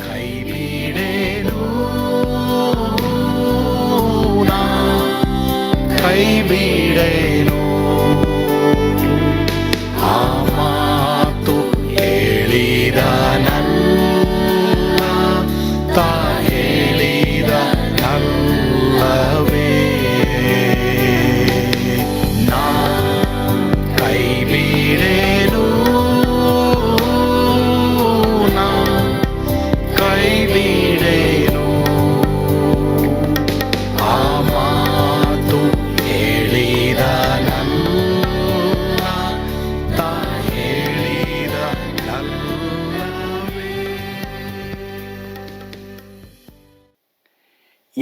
കൈവിടേനോ കൈവിടേനോ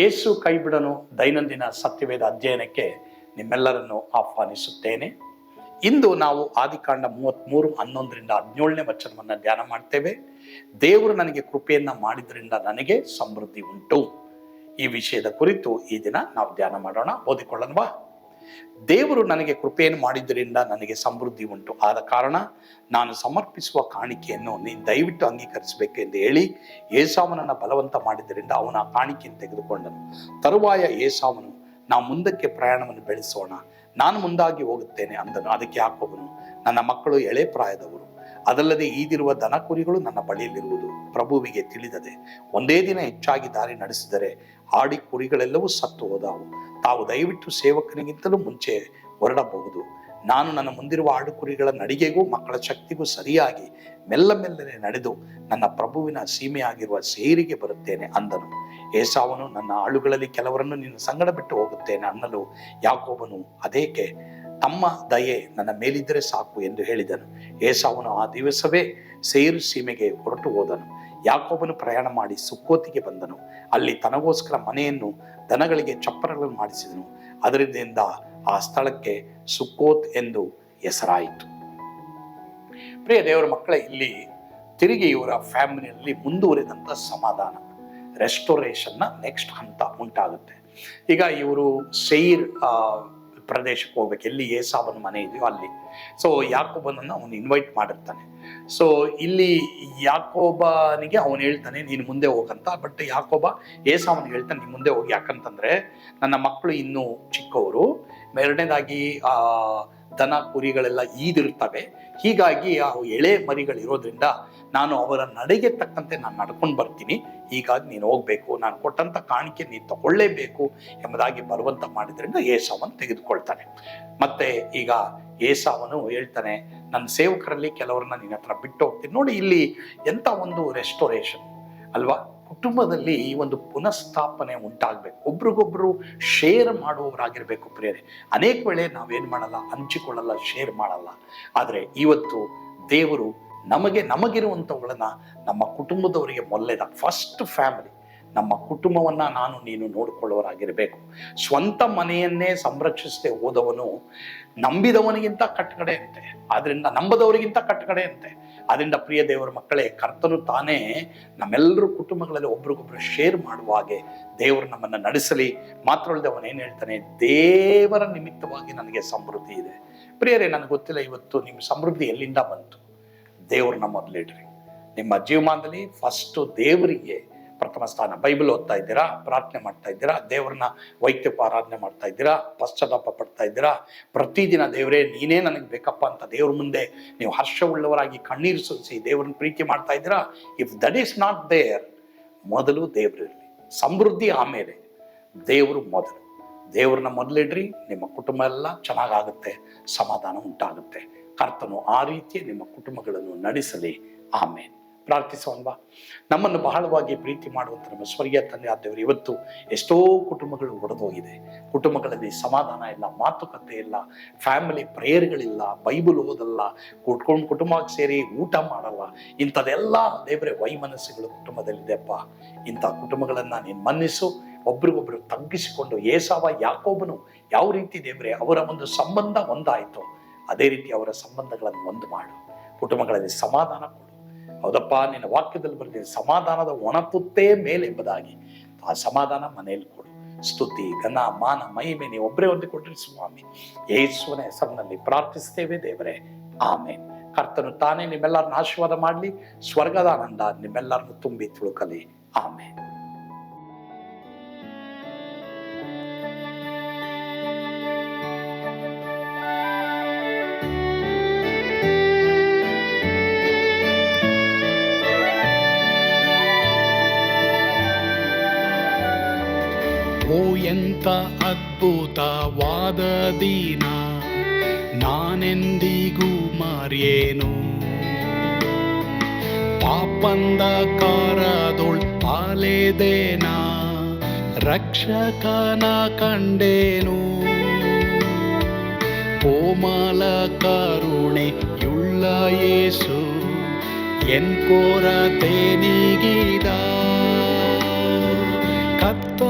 ಯೇಸು ಕೈಬಿಡನು ದೈನಂದಿನ ಸತ್ಯವೇದ ಅಧ್ಯಯನಕ್ಕೆ ನಿಮ್ಮೆಲ್ಲರನ್ನು ಆಹ್ವಾನಿಸುತ್ತೇನೆ. ಇಂದು ನಾವು ಆದಿಕಾಂಡ ಮೂವತ್ತ್ಮೂರು, ಹನ್ನೊಂದರಿಂದ ಹದಿನೇಳನೇ ವಚನವನ್ನು ಧ್ಯಾನ ಮಾಡ್ತೇವೆ. ದೇವರು ನನಗೆ ಕೃಪೆಯನ್ನು ಮಾಡಿದ್ರಿಂದ ನನಗೆ ಸಮೃದ್ಧಿ ಉಂಟು. ಈ ವಿಷಯದ ಕುರಿತು ಈ ದಿನ ನಾವು ಧ್ಯಾನ ಮಾಡೋಣ. ಓದಿಕೊಳ್ಳೋಣವಾ ದೇವರು ನನಗೆ ಕೃಪೆಯನ್ನು ಮಾಡಿದ್ದರಿಂದ ನನಗೆ ಸಮೃದ್ಧಿ ಉಂಟು. ಆದ ಕಾರಣ ನಾನು ಸಮರ್ಪಿಸುವ ಕಾಣಿಕೆಯನ್ನು ನೀನು ದಯವಿಟ್ಟು ಅಂಗೀಕರಿಸಬೇಕೆಂದು ಹೇಳಿ ಏಸಾವನನ್ನು ಬಲವಂತ ಮಾಡಿದ್ದರಿಂದ ಅವನ ಕಾಣಿಕೆಯನ್ನು ತೆಗೆದುಕೊಂಡನು. ತರುವಾಯ ಏಸಾವನು ನಾವು ಮುಂದಕ್ಕೆ ಪ್ರಯಾಣವನ್ನು ಬೆಳೆಸೋಣ. ನಾನು ಮುಂದಾಗಿ ಹೋಗುತ್ತೇನೆ ಅಂದನು. ಅದಕ್ಕೆ ಯಾಕೋಬನು, ನನ್ನ ಮಕ್ಕಳು ಎಳೆ ಪ್ರಾಯದವರು. ಅದಲ್ಲದೆ ಈದಿರುವ ದನ ಕುರಿಗಳು ನನ್ನ ಬಳಿಯಲ್ಲಿರುವುದು ಪ್ರಭುವಿಗೆ ತಿಳಿದದೆ. ಒಂದೇ ದಿನ ಹೆಚ್ಚಾಗಿ ದಾರಿ ನಡೆಸಿದರೆ ಆಡಿ ಕುರಿಗಳೆಲ್ಲವೂ ಸತ್ತು ಹೋದವು. ತಾವು ದಯವಿಟ್ಟು ಸೇವಕನಿಗಿಂತಲೂ ಮುಂಚೆ ಹೊರಡಬಹುದು. ನಾನು ನನ್ನ ಮುಂದಿರುವ ಆಡು ಕುರಿಗಳ ನಡಿಗೆಗೂ ಮಕ್ಕಳ ಶಕ್ತಿಗೂ ಸರಿಯಾಗಿ ಮೆಲ್ಲ ಮೆಲ್ಲನೆ ನಡೆದು ನನ್ನ ಪ್ರಭುವಿನ ಸೀಮೆಯಾಗಿರುವ ಸೇರಿಗೆ ಬರುತ್ತೇನೆ ಅಂದನು. ಏಸಾವನು ನನ್ನ ಆಳುಗಳಲ್ಲಿ ಕೆಲವರನ್ನು ನಿನ್ನ ಸಂಗಡ ಬಿಟ್ಟು ಹೋಗುತ್ತೇನೆ ಅನ್ನಲು ಯಾಕೋಬನು ಅದೇಕೆ ತಮ್ಮ ದಯೆ ನನ್ನ ಮೇಲಿದ್ದರೆ ಸಾಕು ಎಂದು ಹೇಳಿದನು. ಏಸಾವನು ಆ ದಿವಸವೇ ಸೇರು ಸೀಮೆಗೆ ಹೊರಟು ಹೋದನು. ಯಾಕೋಬನು ಪ್ರಯಾಣ ಮಾಡಿ ಸುಕ್ಕೋತಿಗೆ ಬಂದನು. ಅಲ್ಲಿ ತನಗೋಸ್ಕರ ಮನೆಯನ್ನು ದನಗಳಿಗೆ ಚಪ್ಪರಗಳನ್ನು ಮಾಡಿಸಿದನು. ಅದರಿಂದ ಆ ಸ್ಥಳಕ್ಕೆ ಸುಕ್ಕೋತ್ ಎಂದು ಹೆಸರಾಯಿತು. ಪ್ರಿಯ ದೇವರ ಮಕ್ಕಳೇ, ಇಲ್ಲಿ ತಿರುಗಿ ಇವರ ಫ್ಯಾಮಿಲಿಯಲ್ಲಿ ಮುಂದುವರಿದಂಥ ಸಮಾಧಾನ ರೆಸ್ಟೋರೇಷನ್ನ ನೆಕ್ಸ್ಟ್ ಹಂತ ಉಂಟಾಗುತ್ತೆ. ಈಗ ಇವರು ಸೈರ್ ಪ್ರದೇಶಕ್ಕೆ ಹೋಗ್ಬೇಕು ಎಲ್ಲಿ ಏಸಾವನ ಮನೆ ಇದೆಯೋ ಅಲ್ಲಿ. ಸೊ ಯಾಕೋಬನನ್ನು ಅವನು ಇನ್ವೈಟ್ ಮಾಡಿರ್ತಾನೆ. ಸೊ ಇಲ್ಲಿ ಯಾಕೋಬನಿಗೆ ಅವನು ಹೇಳ್ತಾನೆ, ನೀನು ಮುಂದೆ ಹೋಗಂತ. ಬಟ್ ಯಾಕೋಬ ಏಸಾವನಿಗೆ ಹೇಳ್ತಾನೆ, ನೀನು ಮುಂದೆ ಹೋಗಿ. ಯಾಕಂತಂದ್ರೆ, ನನ್ನ ಮಕ್ಕಳು ಇನ್ನೂ ಚಿಕ್ಕವರು. ಎರಡನೇದಾಗಿ, ಆ ದನ ಕುರಿಗಳೆಲ್ಲ ಈದಿರ್ತವೆ ಹೀಗಾಗಿ ಆ ಎಳೆ ಮರಿಗಳಿರೋದ್ರಿಂದ ನಾನು ಅವರ ನಡೆಗೆ ತಕ್ಕಂತೆ ನಾನು ನಡ್ಕೊಂಡು ಬರ್ತೀನಿ. ಹೀಗಾಗಿ ನೀನು ಹೋಗ್ಬೇಕು, ನಾನು ಕೊಟ್ಟಂತ ಕಾಣಿಕೆ ನೀನು ತಗೊಳ್ಳೇಬೇಕು ಎಂಬುದಾಗಿ ಬರುವಂತ ಮಾಡಿದ್ರಿಂದ ಏಸಾವನ್ನು ತೆಗೆದುಕೊಳ್ತಾನೆ. ಮತ್ತೆ ಈಗ ಏಸಾವನು ಹೇಳ್ತಾನೆ ನನ್ನ ಸೇವಕರಲ್ಲಿ ಕೆಲವರನ್ನ ನಿನ್ನ ಹತ್ರ ಬಿಟ್ಟು ಹೋಗ್ತೀನಿ. ನೋಡಿ, ಇಲ್ಲಿ ಎಂಥ ಒಂದು ರೆಸ್ಟೋರೇಷನ್ ಅಲ್ವಾ? ಕುಟುಂಬದಲ್ಲಿ ಈ ಒಂದು ಪುನಃಸ್ಥಾಪನೆ ಉಂಟಾಗಬೇಕು. ಒಬ್ರಿಗೊಬ್ರು ಶೇರ್ ಮಾಡುವವರಾಗಿರ್ಬೇಕು ಪ್ರಿಯರೇ. ಅನೇಕ ವೇಳೆ ನಾವೇನು ಮಾಡಲ್ಲ, ಹಂಚಿಕೊಳ್ಳಲ್ಲ ಶೇರ್ ಮಾಡಲ್ಲ. ಆದರೆ ಇವತ್ತು ದೇವರು ನಮಗೆ ನಮಗಿರುವಂಥವುಗಳನ್ನು ನಮ್ಮ ಕುಟುಂಬದವರಿಗೆ ಮೊಲ್ಲೆದ ಫಸ್ಟ್ ಫ್ಯಾಮಿಲಿ ನಮ್ಮ ಕುಟುಂಬವನ್ನ ನಾನು ನೀನು ನೋಡಿಕೊಳ್ಳುವರಾಗಿರಬೇಕು ಸ್ವಂತ ಮನೆಯನ್ನೇ ಸಂರಕ್ಷಿಸದೆ ಹೋದವನು ನಂಬಿದವನಿಗಿಂತ ಕಟ್ಟಕಡೆ ಅಂತೆ ಆದ್ರಿಂದ ನಂಬದವರಿಗಿಂತ ಕಟ್ಟಕಡೆ ಅಂತೆ ಅದರಿಂದ ಪ್ರಿಯ ದೇವರ ಮಕ್ಕಳೇ, ಕರ್ತನು ತಾನೇ ನಮ್ಮೆಲ್ಲರೂ ಕುಟುಂಬಗಳಲ್ಲಿ ಒಬ್ರಿಗೊಬ್ರು ಶೇರ್ ಮಾಡುವ ಹಾಗೆ ದೇವರು ನಮ್ಮನ್ನ ನಡೆಸಲಿ. ಮಾತ್ರ ಅಲ್ಲದೆ ಅವನು ಏನು ಹೇಳ್ತಾನೆ, ದೇವರ ನಿಮಿತ್ತವಾಗಿ ನನಗೆ ಸಮೃದ್ಧಿ ಇದೆ. ಪ್ರಿಯರೇ, ನನಗೆ ಗೊತ್ತಿಲ್ಲ ಇವತ್ತು ನಿಮ್ಮ ಸಮೃದ್ಧಿ ಎಲ್ಲಿಂದ ಬಂತು? ದೇವ್ರನ್ನ ಮೊದಲಿಡ್ರಿ ನಿಮ್ಮ ಜೀವಮಾನದಲ್ಲಿ ಫಸ್ಟು ದೇವರಿಗೆ ಪ್ರಥಮ ಸ್ಥಾನ ಬೈಬಲ್ ಓದ್ತಾ ಇದ್ದೀರಾ? ಪ್ರಾರ್ಥನೆ ಮಾಡ್ತಾ ಇದ್ದೀರಾ? ದೇವ್ರನ್ನ ವೈಯಕ್ತಿಕ ಆರಾಧನೆ ಮಾಡ್ತಾ ಇದ್ದೀರಾ? ಪಶ್ಚಾತ್ತಾಪ ಪಡ್ತಾ ಇದ್ದೀರಾ? ಪ್ರತಿದಿನ ದೇವರೇ, ನೀನೇ ನನಗೆ ಬೇಕಪ್ಪ ಅಂತ ದೇವ್ರ ಮುಂದೆ ನೀವು ಹರ್ಷವುಳ್ಳವರಾಗಿ ಕಣ್ಣೀರು ಸುರಿಸಿ ದೇವ್ರನ್ನ ಪ್ರೀತಿ ಮಾಡ್ತಾ ಇದ್ದೀರಾ? If that is not there ಮೊದಲು ದೇವ್ರಿರಲಿ ಸಮೃದ್ಧಿ ಆಮೇಲೆ ದೇವರು ಮೊದಲು. ದೇವ್ರನ್ನ ಮೊದಲಿಡ್ರಿ, ನಿಮ್ಮ ಕುಟುಂಬ ಎಲ್ಲ ಚೆನ್ನಾಗಾಗುತ್ತೆ, ಸಮಾಧಾನ ಉಂಟಾಗುತ್ತೆ. ಕರ್ತನು ಆ ರೀತಿ ನಿಮ್ಮ ಕುಟುಂಬಗಳನ್ನು ನಡೆಸಲಿ. ಆಮೇಲೆ ಪ್ರಾರ್ಥಿಸೋಣವಾ. ನಮ್ಮನ್ನು ಬಹಳವಾಗಿ ಪ್ರೀತಿ ಮಾಡುವಂಥ ನಮ್ಮ ಸ್ವರ್ಗೀಯ ತಂದೆ ಆದವರು ಇವತ್ತು ಎಷ್ಟೋ ಕುಟುಂಬಗಳು ಒಡೆದೋಗಿದೆ. ಕುಟುಂಬಗಳಲ್ಲಿ ಸಮಾಧಾನ ಇಲ್ಲ, ಮಾತುಕತೆ ಇಲ್ಲ ಫ್ಯಾಮಿಲಿ ಪ್ರೇಯರ್ಗಳಿಲ್ಲ ಬೈಬಲ್ ಓದಲ್ಲ ಕುಟ್ಕೊಂಡು ಕುಟುಂಬಕ್ಕೆ ಸೇರಿ ಊಟ ಮಾಡಲ್ಲ, ಇಂಥದೆಲ್ಲ ದೇವರೇ ವೈಮನಸ್ಸುಗಳು ಕುಟುಂಬದಲ್ಲಿದೆಪ್ಪ ಇಂಥ ಕುಟುಂಬಗಳನ್ನು ನೀನು ಮನ್ನಿಸು, ಒಬ್ರಿಗೊಬ್ರು ತಗ್ಗಿಸಿಕೊಂಡು ಏಸಾವ, ಯಾಕೋಬನು ಯಾವ ರೀತಿ ದೇವರೇ ಅವರ ಒಂದು ಸಂಬಂಧ ಒಂದಾಯಿತು, ಅದೇ ರೀತಿ ಅವರ ಸಂಬಂಧಗಳನ್ನು ಒಂದು ಮಾಡು. ಕುಟುಂಬಗಳಲ್ಲಿ ಸಮಾಧಾನ ಕೊಡು. ಹೌದಪ್ಪ, ನಿನ್ನ ವಾಕ್ಯದಲ್ಲಿ ಬರೆದಿದೆ, ಸಮಾಧಾನದ ಒಣಪುತ್ತೇ ಮೇಲೆ ಎಂಬುದಾಗಿ ಆ ಸಮಾಧಾನ ಮನೆಯಲ್ಲಿ ಕೊಡು. ಸ್ತುತಿ, ಘನ, ಮಾನ, ಮಹಿಮೆ ನೀವು ಒಬ್ಬರೇ ಹೊಂದಿಕೊಟ್ರಿ ಸ್ವಾಮಿ. ಯೇಸುವನ ಹೆಸರಿನಲ್ಲಿ ಪ್ರಾರ್ಥಿಸ್ತೇವೆ ದೇವರೇ. ಆಮೆ ಕರ್ತನು ತಾನೇ ನಿಮ್ಮೆಲ್ಲರನ್ನ ಆಶೀರ್ವಾದ ಮಾಡಲಿ ಸ್ವರ್ಗದ ಆನಂದ ನಿಮ್ಮೆಲ್ಲರನ್ನು ತುಂಬಿ ತುಳುಕಲಿ. ಆಮೇಲೆ ಎಂತ ಅದ್ಭುತವಾದ ದಿನ ನಾನೆಂದಿಗೂ ಮಾರ್ಯೇನು? ಪಾಪಂದ ಕಾರದೊಳ್ ಪಾಲೆದೇನ? ರಕ್ಷಕನ ಕಂಡೇನು? ಕೋಮಲ ಯೇಸು ಎನ್ ಕೊರತೆ ನೀಗಿದ. ಹೋಯಿತು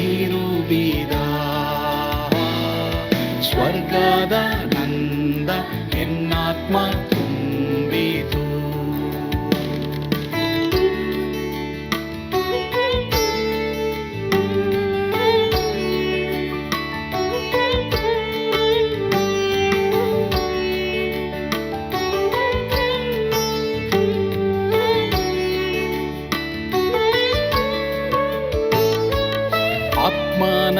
ಸ್ವರ್ಗದ ನಂದ ಎನ್ನಾತ್ಮ ತುಂಬಿತು ಆತ್ಮನ